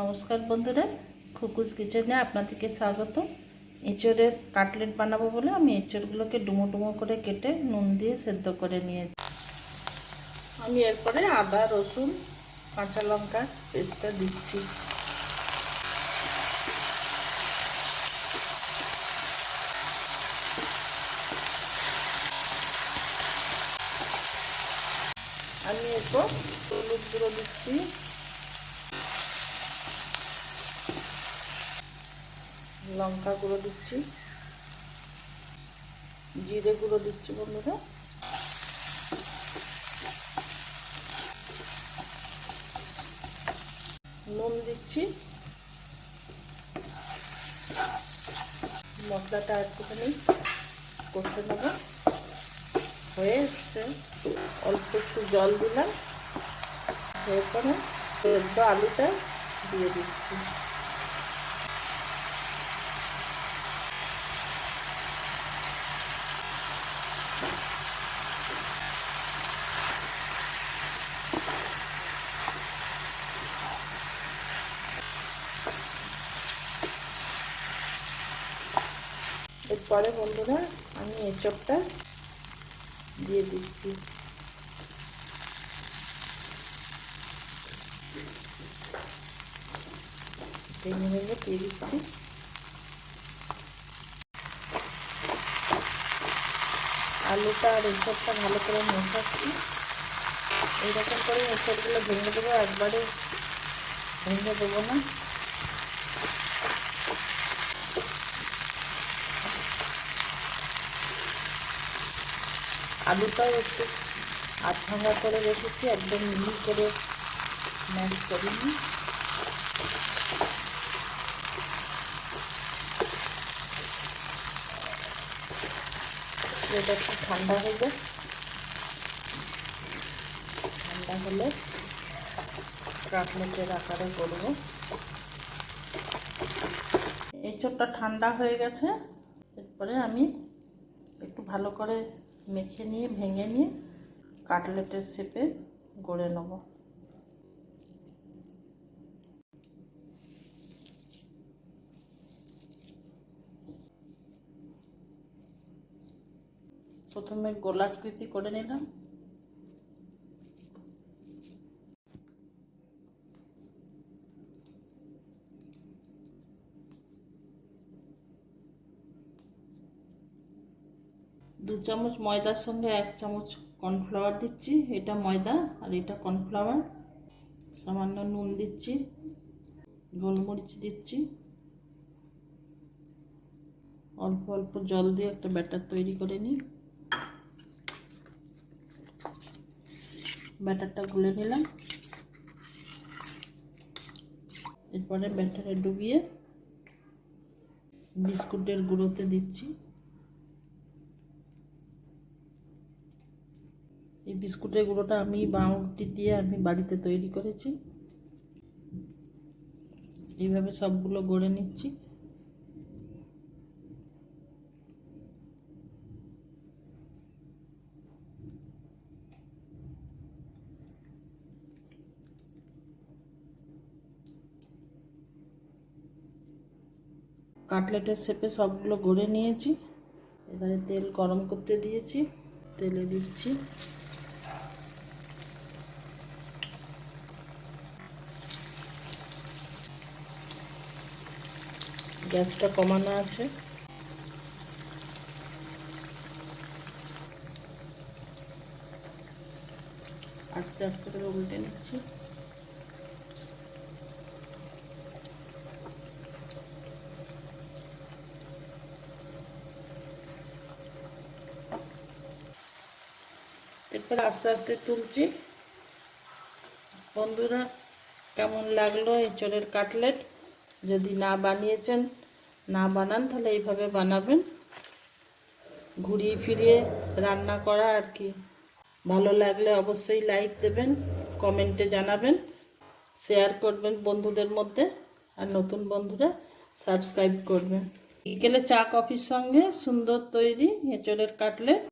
নমস্কার বন্ধুরা, খুকুস কিচেনে আপনাদেরকে স্বাগত এঁচড়ের কাটলেট বানাবো বলে আমি এঁচড়গুলোকে ডুমো ডুমো করে কেটে নুন দিয়ে সেদ্ধ করে নিয়েছি। আমি এরপরে আদা, রসুন, কাঁচা লঙ্কা পেস্টটা দিচ্ছি। আমি এরপর হলুদ গুঁড়ো দিচ্ছি। লঙ্কা গুঁড়ো দিচ্ছি। জিরে গুঁড়ো দিচ্ছি বন্ধুরা। নুন দিচ্ছি। মশলাটা একটুখানি কষে নেব। হয়ে এসছে। অল্প একটু জল দিলাম। এরপরে সেদ্ধ আলুটা দিয়ে দিচ্ছি। এরপরে বন্ধুরা আমি এঁচপটা দিয়ে দিচ্ছি। দিয়ে দিচ্ছি। আলুটা আর এঁচড়টা ভালো করে মেশাচ্ছি। এইরকম করে এঁচড়গুলো ভেঙে দেবো, একবারে ভেঙে দেবো না। আলুটাও একটু আধ ভাঙা করে রেখেছি, একদম মিহি করে ম্যাশ করিনি এটা একটু ঠান্ডা যায় ঠান্ডা হলে কাটলেটের আকারে করব। এই চোটটা ঠান্ডা হয়ে গেছে, এরপরে আমি একটু ভালো করে মেখে নিয়ে ভেঙে নিয়ে কাটলেটের শেপে গড়ে নেব। প্রথমে গোলাকৃতি করে নিলাম। দু চামচ ময়দার সঙ্গে এক চামচ কর্নফ্লাওয়ার দিচ্ছি, এটা ময়দা আর এটা কর্নফ্লাওয়ার। সামান্য নুন দিচ্ছি, গোলমরিচ দিচ্ছি। অল্প অল্প জল দিয়ে একটা ব্যাটার তৈরি করে নিই। ব্যাটারটা গুলে নিলাম। এরপরে ব্যাটারে ডুবিয়ে বিস্কুটের গুঁড়োতে দিচ্ছি। এই বিস্কুটের গুঁড়োটা আমি বাউটি দিয়ে আমি বাড়িতে তৈরি করেছি। এইভাবে সবগুলো গড়ে নিচ্ছি। কাটলেটের শেপে সবগুলো গড়ে নিয়েছি। এবারে তেল গরম করতে দিয়েছি। তেলে দিচ্ছি। গ্যাসটা কমানো আছে। আস্তে আস্তে করে উল্টে নিচ্ছি। এরপর আস্তে আস্তে তুলছি। বন্ধুরা, কেমন লাগল এই চোরের কাটলেট? যদি না বানিয়েছেন না বানান, তাহলে এইভাবে বানাবেন। ঘুরিয়ে ফিরিয়ে রান্না করা আর কি। ভালো লাগলে অবশ্যই লাইক দেবেন, কমেন্টে জানাবেন, শেয়ার করবেন বন্ধুদের মধ্যে, আর নতুন বন্ধুরা সাবস্ক্রাইব করবেন। বিকেলে চা কফির সঙ্গে সুন্দর তৈরি এঁচড়ের কাটলেট।